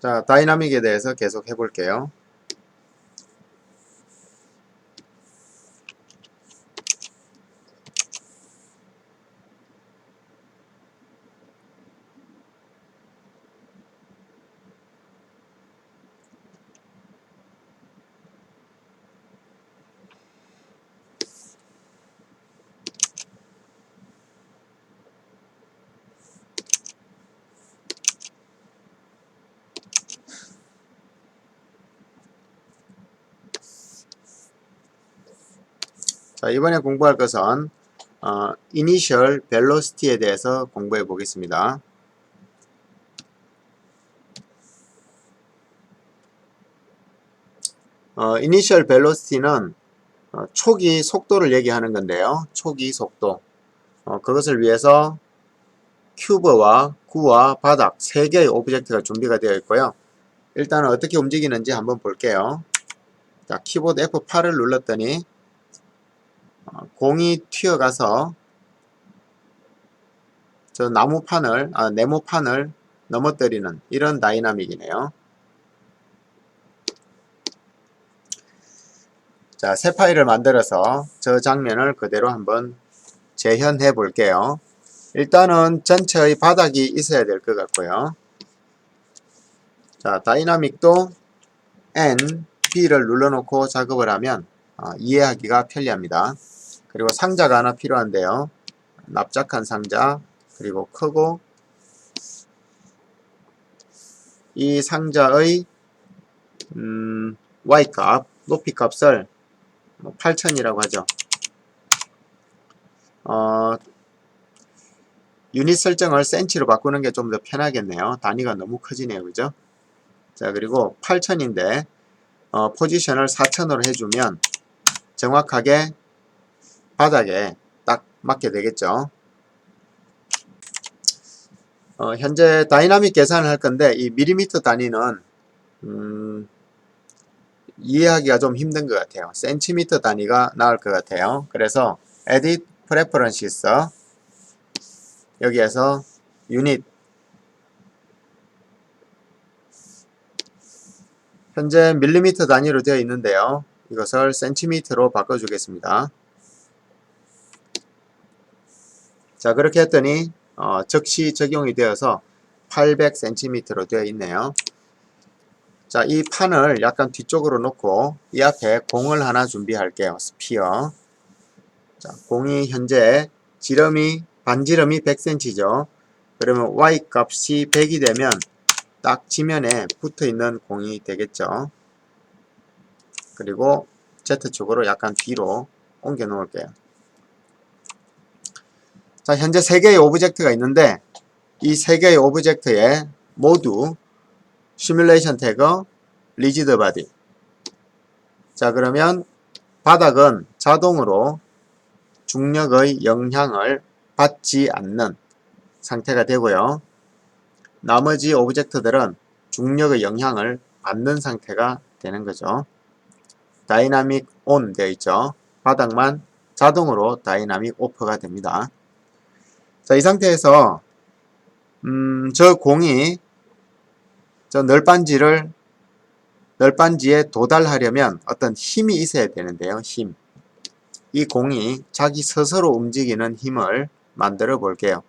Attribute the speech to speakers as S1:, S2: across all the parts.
S1: 자, 다이나믹에 대해서 계속 해볼게요. 자, 이번에 공부할 것은 어, Initial Velocity에 대해서 공부해 보겠습니다. 어, Initial Velocity는 어, 초기 속도를 얘기하는 건데요. 초기 속도. 어, 그것을 위해서 큐브와 구와 바닥 세 개의 오브젝트가 준비가 되어 있고요. 일단은 어떻게 움직이는지 한번 볼게요. 자, 키보드 F8을 눌렀더니 어, 공이 튀어가서 저 나무판을, 아, 네모판을 넘어뜨리는 이런 다이나믹이네요. 자, 새 파일을 만들어서 저 장면을 그대로 한번 재현해 볼게요. 일단은 전체의 바닥이 있어야 될 것 같고요. 자, 다이나믹도 N, B를 눌러놓고 작업을 하면 어, 이해하기가 편리합니다. 그리고 상자가 하나 필요한데요. 납작한 상자, 그리고 크고 이 상자의 음, Y값, 높이값을 8000이라고 하죠. 어, 유닛 설정을 센치로 바꾸는 게 좀 더 편하겠네요. 단위가 너무 커지네요. 그죠? 자, 그리고 8000인데 어, 포지션을 4000으로 해주면 정확하게 바닥에 딱 맞게 되겠죠. 어, 현재 다이나믹 계산을 할 건데 이 밀리미터 단위는 음, 이해하기가 좀 힘든 것 같아요. 센티미터 단위가 나을 것 같아요. 그래서 Edit Preferences 여기에서 유닛 현재 밀리미터 단위로 되어 있는데요. 이것을 센티미터로 바꿔주겠습니다. 자 그렇게 했더니 어, 즉시 적용이 되어서 800cm로 되어 있네요. 자, 이 판을 약간 뒤쪽으로 놓고 이 앞에 공을 하나 준비할게요. 스피어. 자, 공이 현재 지름이 반지름이 100cm죠. 그러면 y 값이 100이 되면 딱 지면에 붙어 있는 공이 되겠죠. 그리고 Z축으로 약간 뒤로 옮겨 놓을게요. 자, 현재 3개의 오브젝트가 있는데 이 3개의 오브젝트에 모두 시뮬레이션 태그 리지드 바디 자 그러면 바닥은 자동으로 중력의 영향을 받지 않는 상태가 되고요. 나머지 오브젝트들은 중력의 영향을 받는 상태가 되는 거죠. 다이나믹 온 되어 있죠. 바닥만 자동으로 다이나믹 오프가 됩니다. 자, 이 상태에서 음, 저 공이 저 널빤지를 널빤지에 도달하려면 어떤 힘이 있어야 되는데요. 힘. 이 공이 자기 스스로 움직이는 힘을 만들어 볼게요.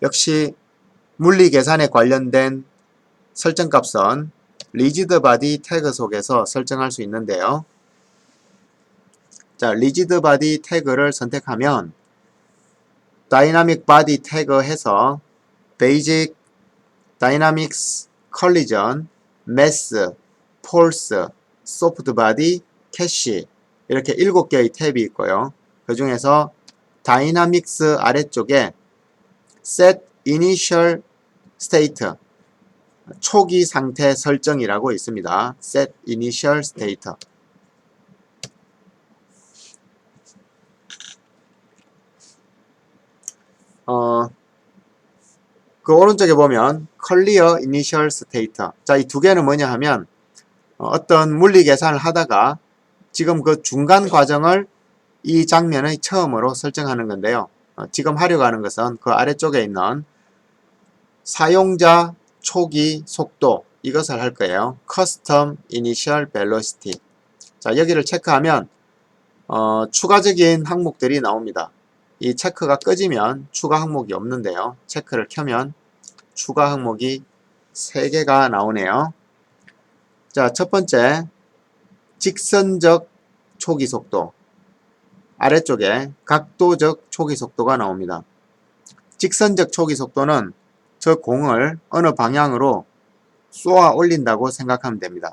S1: 역시 물리 계산에 관련된 설정 값은 리지드 바디 태그 속에서 설정할 수 있는데요. 자, 리지드 바디 태그를 선택하면 다이나믹 바디 태그 해서 베이직 다이나믹스 컬리전, 매스, 폴스, 소프트 바디, 캐시 이렇게 7개의 탭이 있고요. 그 중에서 다이나믹스 아래쪽에 set initial state 초기 상태 설정이라고 있습니다. set initial state 어, 그 오른쪽에 보면 Clear Initial State 자, 이 두 개는 뭐냐 하면 어, 어떤 물리 계산을 하다가 지금 그 중간 과정을 이 장면의 처음으로 설정하는 건데요. 어, 지금 하려고 하는 것은 그 아래쪽에 있는 사용자 초기 속도 이것을 할 거예요. Custom Initial Velocity. 자, 여기를 체크하면 어, 추가적인 항목들이 나옵니다. 이 체크가 꺼지면 추가 항목이 없는데요. 체크를 켜면 추가 항목이 3개가 나오네요. 자, 첫 번째 직선적 초기 속도 아래쪽에 각도적 초기 속도가 나옵니다. 직선적 초기 속도는 저 공을 어느 방향으로 쏘아 올린다고 생각하면 됩니다.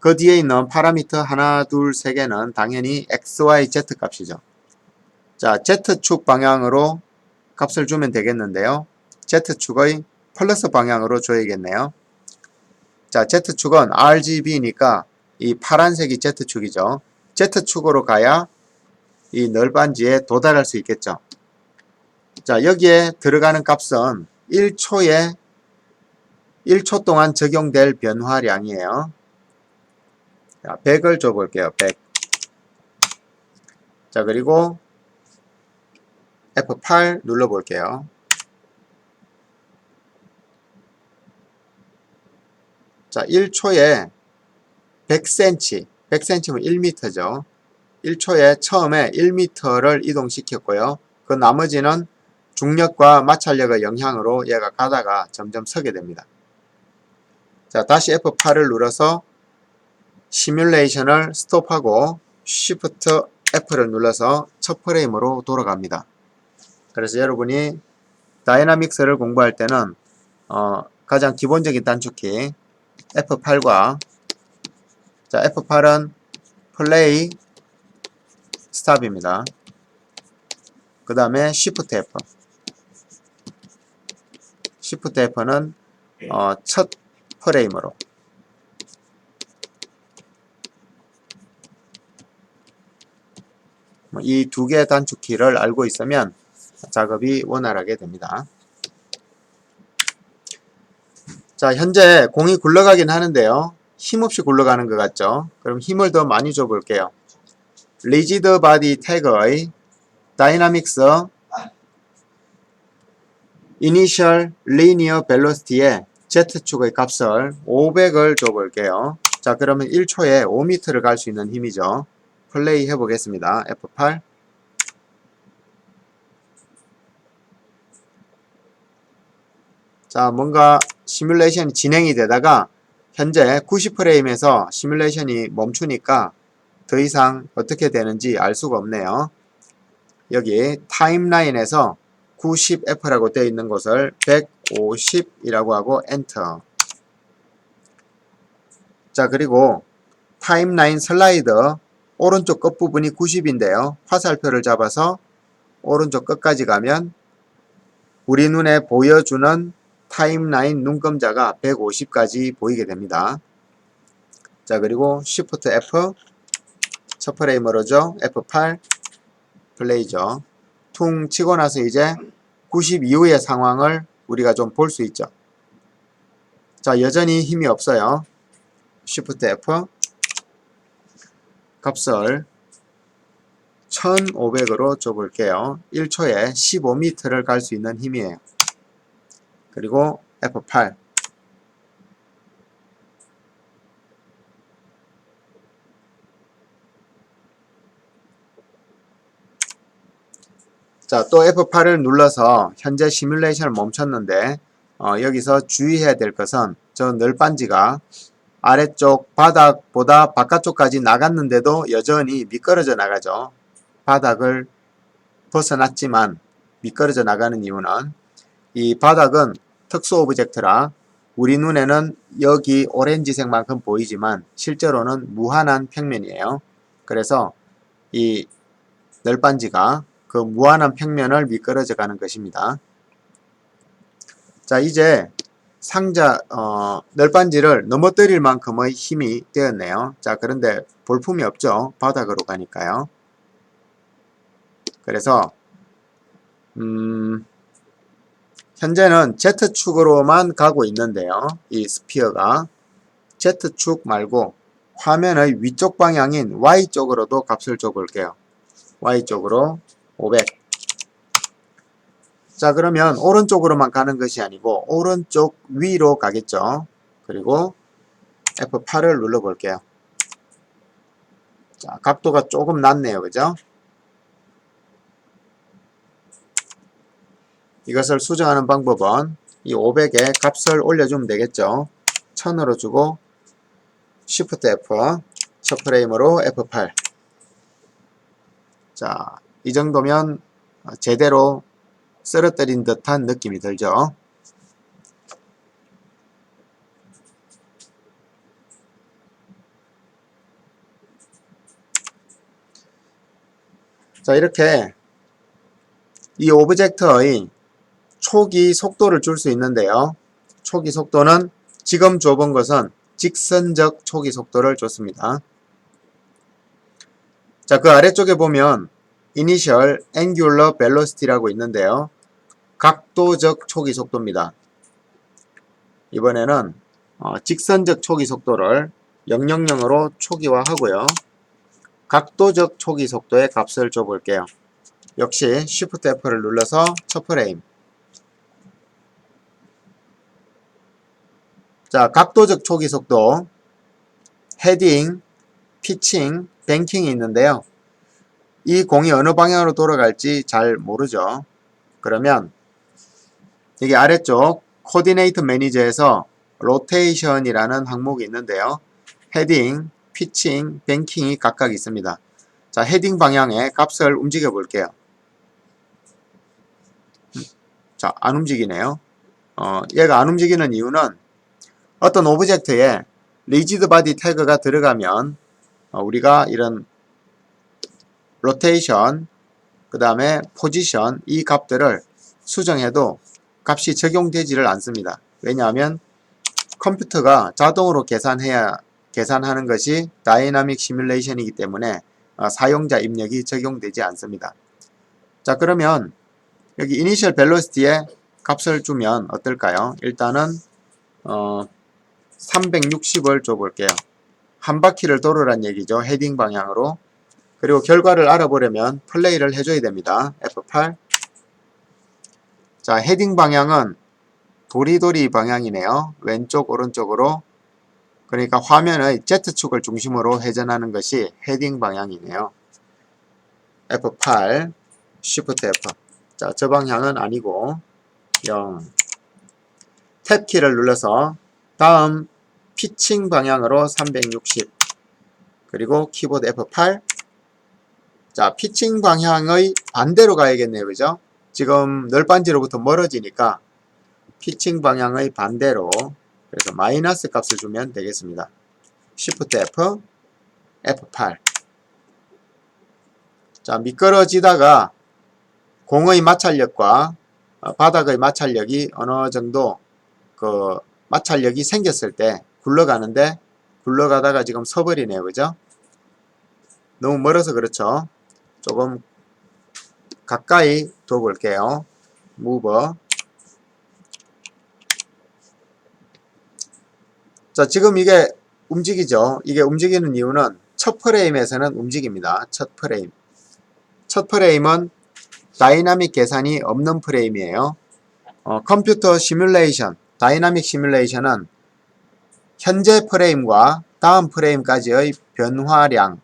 S1: 그 뒤에 있는 파라미터 하나, 둘, 세 개는 당연히 x, y, z 값이죠. 자, z축 방향으로 값을 주면 되겠는데요. z축의 플러스 방향으로 줘야겠네요. 자, z축은 RGB니까 이 파란색이 z축이죠. z축으로 가야 이 널빤지에 도달할 수 있겠죠. 자, 여기에 들어가는 값은 1초에 1초 동안 적용될 변화량이에요. 자, 100을 줘볼게요. 100. 자, 그리고 F8 눌러볼게요. 자, 1초에 100cm, 100cm면 1m죠. 1초에 처음에 1m를 이동시켰고요. 그 나머지는 중력과 마찰력의 영향으로 얘가 가다가 점점 서게 됩니다. 자, 다시 F8을 눌러서 시뮬레이션을 스톱하고 Shift F를 눌러서 첫 프레임으로 돌아갑니다. 그래서 여러분이 다이나믹스를 공부할 때는 어, 가장 기본적인 단축키 F8과 자, F8은 플레이 스탑입니다. 그 다음에 Shift F Shift F는 어, 첫 프레임으로 뭐이두 개의 단축키를 알고 있으면 작업이 원활하게 됩니다. 자, 현재 공이 굴러가긴 하는데요. 힘없이 굴러가는 것 같죠? 그럼 힘을 더 많이 줘 볼게요. 리지드 바디 태그의 다이나믹스 이니셜 리니어 벨로시티의 Z축의 값을 500을 줘 볼게요. 자, 그러면 1초에 5m를 갈 수 있는 힘이죠. 플레이 해 보겠습니다. F8 자, 뭔가 시뮬레이션이 진행이 되다가 현재 90프레임에서 시뮬레이션이 멈추니까 더 이상 어떻게 되는지 알 수가 없네요. 여기 타임라인에서 90F라고 되어 있는 곳을 150이라고 하고 엔터. 자, 그리고 타임라인 슬라이더 오른쪽 끝부분이 90인데요. 화살표를 잡아서 오른쪽 끝까지 가면 우리 눈에 보여주는 타임라인 눈금자가 150까지 보이게 됩니다. 자, 그리고 Shift F 첫 프레임으로죠. F8 플레이죠. 퉁 치고 나서 이제 90 이후의 상황을 우리가 좀 볼 수 있죠. 자, 여전히 힘이 없어요. Shift F 값을 1500으로 줘볼게요. 1초에 15m를 갈 수 있는 힘이에요. 그리고 F8 자, 또 F8을 눌러서 현재 시뮬레이션을 멈췄는데 어, 여기서 주의해야 될 것은 저 널빤지가 아래쪽 바닥보다 바깥쪽까지 나갔는데도 여전히 미끄러져 나가죠. 바닥을 벗어났지만 미끄러져 나가는 이유는 이 바닥은 특수 오브젝트라 우리 눈에는 여기 오렌지색만큼 보이지만 실제로는 무한한 평면이에요. 그래서 이 널빤지가 그 무한한 평면을 미끄러져 가는 것입니다. 자, 이제 상자, 어, 널빤지를 넘어뜨릴 만큼의 힘이 되었네요. 자, 그런데 볼품이 없죠. 바닥으로 가니까요. 그래서, 음, 현재는 Z축으로만 가고 있는데요. 이 스피어가. Z축 말고 화면의 위쪽 방향인 Y쪽으로도 값을 줘 볼게요. Y쪽으로 500. 자, 그러면 오른쪽으로만 가는 것이 아니고 오른쪽 위로 가겠죠. 그리고 F8을 눌러 볼게요. 자, 각도가 조금 낮네요. 그죠? 이것을 수정하는 방법은 이 500에 값을 올려주면 되겠죠. 1000으로 주고 Shift F 첫 프레임으로 F8 자, 이 정도면 제대로 쓰러뜨린 듯한 느낌이 들죠. 자, 이렇게 이 오브젝트의 초기 속도를 줄 수 있는데요. 초기 속도는 지금 줘본 것은 직선적 초기 속도를 줬습니다. 자, 그 아래쪽에 보면 Initial Angular Velocity라고 있는데요. 각도적 초기 속도입니다. 이번에는 어, 직선적 초기 속도를 000으로 초기화하고요. 각도적 초기 속도의 값을 줘볼게요. 역시 Shift F를 눌러서 첫 프레임. 자, 각도적 초기 속도, 헤딩, 피칭, 뱅킹이 있는데요. 이 공이 어느 방향으로 돌아갈지 잘 모르죠. 그러면 여기 아래쪽 코디네이터 매니저에서 로테이션이라는 항목이 있는데요. 헤딩, 피칭, 뱅킹이 각각 있습니다. 자, 헤딩 방향의 값을 움직여 볼게요. 자, 안 움직이네요. 어, 얘가 안 움직이는 이유는 어떤 오브젝트에 리지드 바디 태그가 들어가면 어, 우리가 이런 로테이션, 그 다음에 포지션 이 값들을 수정해도 값이 적용되지를 않습니다. 왜냐하면 컴퓨터가 자동으로 계산해야 계산하는 것이 다이나믹 시뮬레이션이기 때문에 어, 사용자 입력이 적용되지 않습니다. 자 그러면 여기 이니셜 벨로시티에 값을 주면 어떨까요? 일단은 어, 360을 줘볼게요. 한 바퀴를 돌으란 얘기죠. 헤딩 방향으로. 그리고 결과를 알아보려면 플레이를 해줘야 됩니다. F8. 자, 헤딩 방향은 도리도리 방향이네요. 왼쪽, 오른쪽으로. 그러니까 화면의 Z축을 중심으로 회전하는 것이 헤딩 방향이네요. F8, Shift F. 자, 저 방향은 아니고 0. 탭 키를 눌러서 다음 피칭 방향으로 360 그리고 키보드 F8 자 피칭 방향의 반대로 가야겠네요. 그죠? 지금 널빤지로부터 멀어지니까 피칭 방향의 반대로 그래서 마이너스 값을 주면 되겠습니다. Shift F F8 자 미끄러지다가 공의 마찰력과 어, 바닥의 마찰력이 어느 정도 그 마찰력이 생겼을 때 굴러가는데 굴러가다가 지금 서버리네요. 그죠? 너무 멀어서 그렇죠. 조금 가까이 둬 볼게요. 무버 자 지금 이게 움직이죠. 이게 움직이는 이유는 첫 프레임에서는 움직입니다. 첫 프레임 첫 프레임은 다이나믹 계산이 없는 프레임이에요. 어, 컴퓨터 시뮬레이션 다이나믹 시뮬레이션은 현재 프레임과 다음 프레임까지의 변화량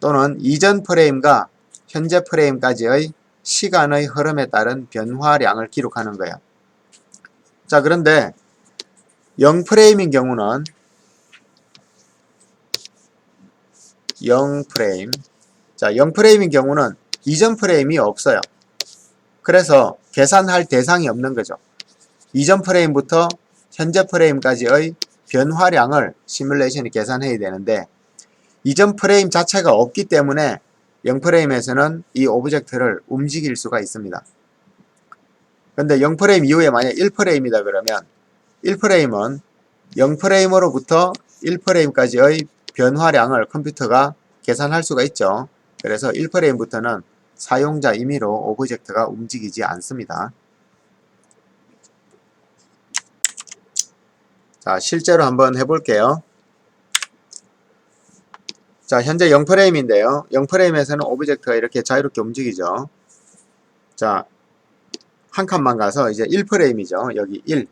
S1: 또는 이전 프레임과 현재 프레임까지의 시간의 흐름에 따른 변화량을 기록하는 거예요. 자, 그런데 0프레임인 경우는 0프레임. 자, 0프레임인 경우는 이전 프레임이 없어요. 그래서 계산할 대상이 없는 거죠. 이전 프레임부터 현재 프레임까지의 변화량을 시뮬레이션이 계산해야 되는데 이전 프레임 자체가 없기 때문에 0프레임에서는 이 오브젝트를 움직일 수가 있습니다. 근데 0프레임 이후에 만약 1프레임이다 그러면 1프레임은 0프레임으로부터 1프레임까지의 변화량을 컴퓨터가 계산할 수가 있죠. 그래서 1프레임부터는 사용자 임의로 오브젝트가 움직이지 않습니다. 자, 실제로 한번 해볼게요. 자, 현재 0프레임인데요. 0프레임에서는 오브젝트가 이렇게 자유롭게 움직이죠. 자, 한 칸만 가서 이제 1프레임이죠. 여기 1.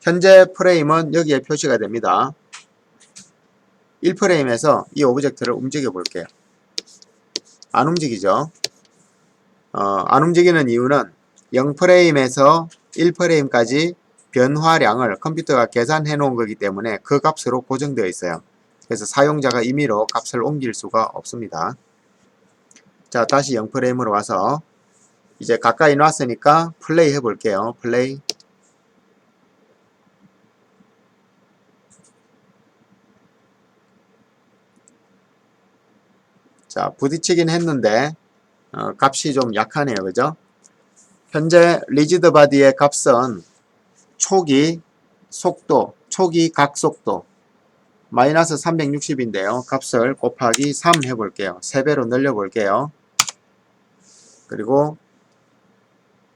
S1: 현재 프레임은 여기에 표시가 됩니다. 1프레임에서 이 오브젝트를 움직여 볼게요. 안 움직이죠. 어, 안 움직이는 이유는 0프레임에서 1프레임까지 변화량을 컴퓨터가 계산해 놓은 거기 때문에 그 값으로 고정되어 있어요. 그래서 사용자가 임의로 값을 옮길 수가 없습니다. 자, 다시 0프레임으로 와서 이제 가까이 놨으니까 플레이 해 볼게요. 플레이. 자, 부딪히긴 했는데 어, 값이 좀 약하네요. 그죠? 현재 리지드 바디의 값은 초기 속도, 초기 각속도 마이너스 360인데요. 값을 곱하기 3 해볼게요. 3배로 늘려볼게요. 그리고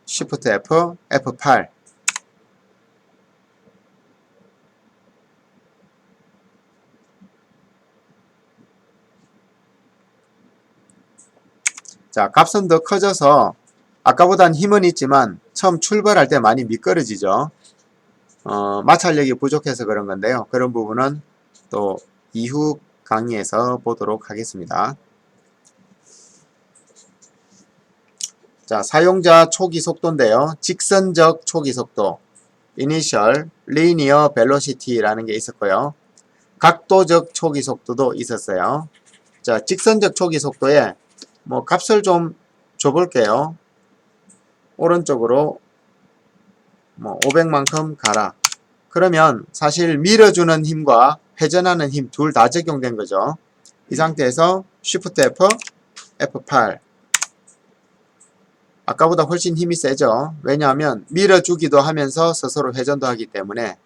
S1: Shift F, F8 자, 값은 더 커져서 아까보단 힘은 있지만 처음 출발할 때 많이 미끄러지죠. 어, 마찰력이 부족해서 그런 건데요. 그런 부분은 또 이후 강의에서 보도록 하겠습니다. 자, 사용자 초기 속도인데요. 직선적 초기 속도, Initial Linear Velocity라는 게 있었고요. 각도적 초기 속도도 있었어요. 자, 직선적 초기 속도에 뭐 값을 좀 줘볼게요. 오른쪽으로 뭐 500만큼 가라. 그러면 사실 밀어주는 힘과 회전하는 힘 둘 다 적용된 거죠. 이 상태에서 Shift F, F8 아까보다 훨씬 힘이 세죠. 왜냐하면 밀어주기도 하면서 스스로 회전도 하기 때문에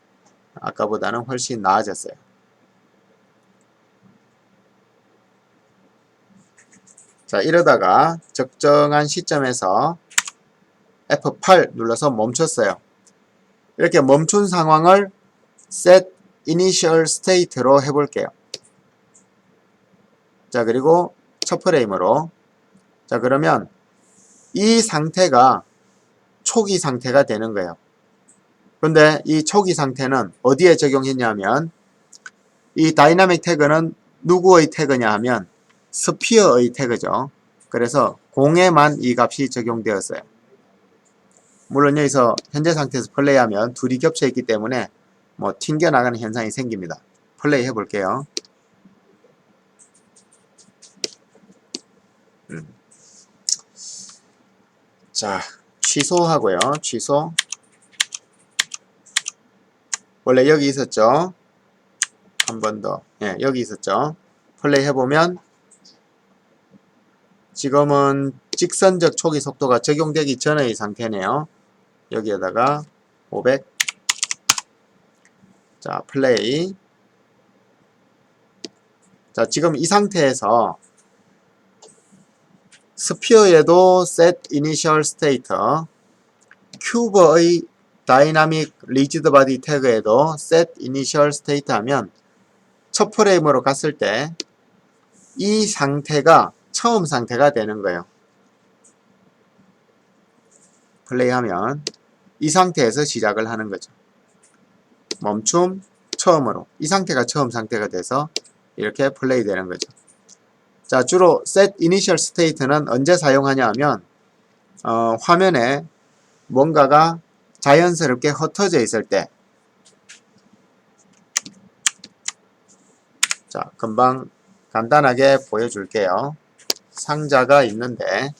S1: 아까보다는 훨씬 나아졌어요. 자 이러다가 적정한 시점에서 F8 눌러서 멈췄어요. 이렇게 멈춘 상황을 set initial state로 해볼게요. 자 그리고 첫 프레임으로 자 그러면 이 상태가 초기 상태가 되는 거예요. 근데 이 초기 상태는 어디에 적용했냐면 이 다이나믹 태그는 누구의 태그냐 하면 스피어의 태그죠. 그래서 공에만 이 값이 적용되었어요. 물론 여기서 현재 상태에서 플레이하면 둘이 겹쳐 있기 때문에 뭐 튕겨나가는 현상이 생깁니다. 플레이 해볼게요. 음. 자, 취소하고요. 취소. 원래 여기 있었죠. 한 번 더. 예, 여기 있었죠. 플레이 해보면 지금은 직선적 초기 속도가 적용되기 전의 상태네요. 여기에다가 500. 자, 플레이. 자, 지금 이 상태에서 스피어에도 set initial state, 큐브의 다이나믹 리지드 바디 태그에도 set initial state 하면 첫 프레임으로 갔을 때 이 상태가 처음 상태가 되는 거예요. 플레이하면 이 상태에서 시작을 하는 거죠. 멈춤, 처음으로. 이 상태가 처음 상태가 돼서 이렇게 플레이 되는 거죠. 자, 주로 set initial state는 언제 사용하냐 하면 어, 화면에 뭔가가 자연스럽게 흩어져 있을 때 자, 금방 간단하게 보여줄게요. 상자가 있는데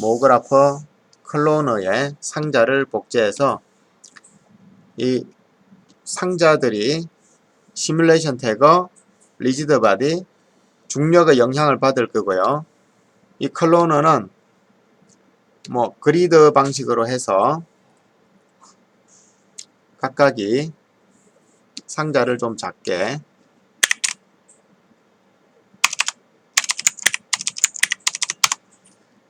S1: 모그라퍼 클로너에 상자를 복제해서 이 상자들이 시뮬레이션 태거, 리지드 바디, 중력의 영향을 받을 거고요. 이 클로너는 뭐 그리드 방식으로 해서 각각이 상자를 좀 작게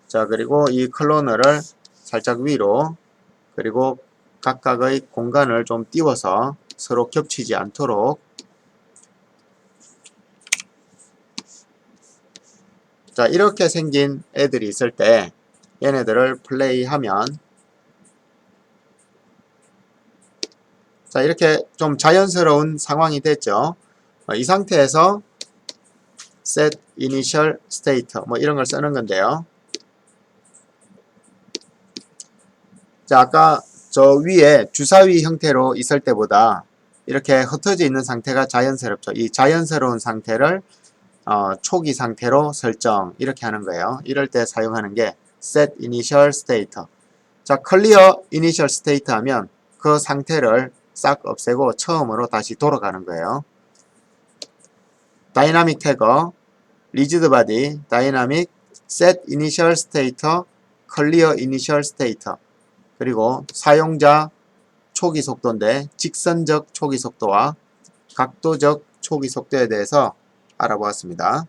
S1: 자 그리고 이 클로너를 살짝 위로 그리고 각각의 공간을 좀 띄워서 서로 겹치지 않도록 자 이렇게 생긴 애들이 있을 때 얘네들을 플레이하면 자, 이렇게 좀 자연스러운 상황이 됐죠. 어, 이 상태에서 set initial state 뭐 이런 걸 쓰는 건데요. 자, 아까 저 위에 주사위 형태로 있을 때보다 이렇게 흩어져 있는 상태가 자연스럽죠. 이 자연스러운 상태를 어, 초기 상태로 설정 이렇게 하는 거예요. 이럴 때 사용하는 게 set initial state. 자, clear initial state 하면 그 상태를 싹 없애고 처음으로 다시 돌아가는 거예요. 다이나믹 태거, rigid body, dynamic, set initial state, clear initial state. 그리고 사용자 초기 속도인데 직선적 초기 속도와 각도적 초기 속도에 대해서 알아보았습니다.